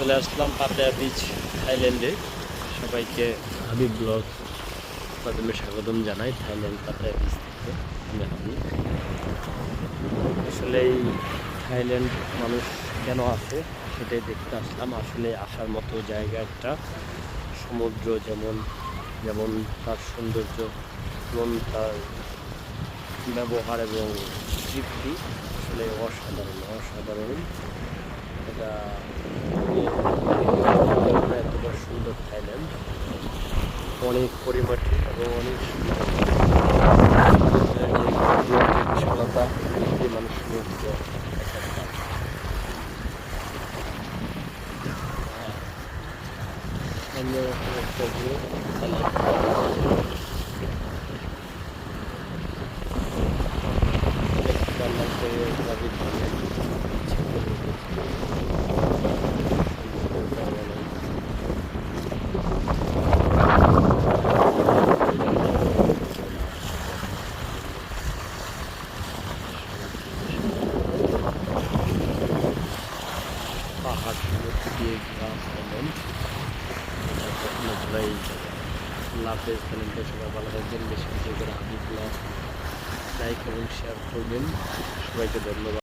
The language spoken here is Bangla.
চলে আসলাম পাতায়া বিচ থাইল্যান্ডে সবাইকে আমি ব্লগ মাধ্যমে স্বাগতম জানাই থাইল্যান্ড পাতায়া বিচ থেকে। আমি আসলে এই থাইল্যান্ড মানুষ কেন আসে সেটাই দেখতে আসলাম। আসলে আসার মতো জায়গা একটা। সমুদ্র যেমন যেমন তার সৌন্দর্য এবং তার ব্যবহার এবং তৃপ্তি আসলে অসাধারণ অসাধারণ। এটা সুন্দর থাইল্যান্ড অনেক পরিমাটি এবং অনেক বিশালতা মানুষ মুগ্ধ এখানকার। হ্যাঁ। অন্যরকম একটা view, থাইল্যান্ড। দেখতে লাগবে রাবির থাইল্যান্ড। পাহাড় সমুদ্র দিয়ে ঘেরা থাইল্যান্ড এটা কখনো ভোলাই লাভ থাইল্যান্ডে সবাই ভালো লাইক এবং শেয়ার করবেন সবাইকে ধন্যবাদ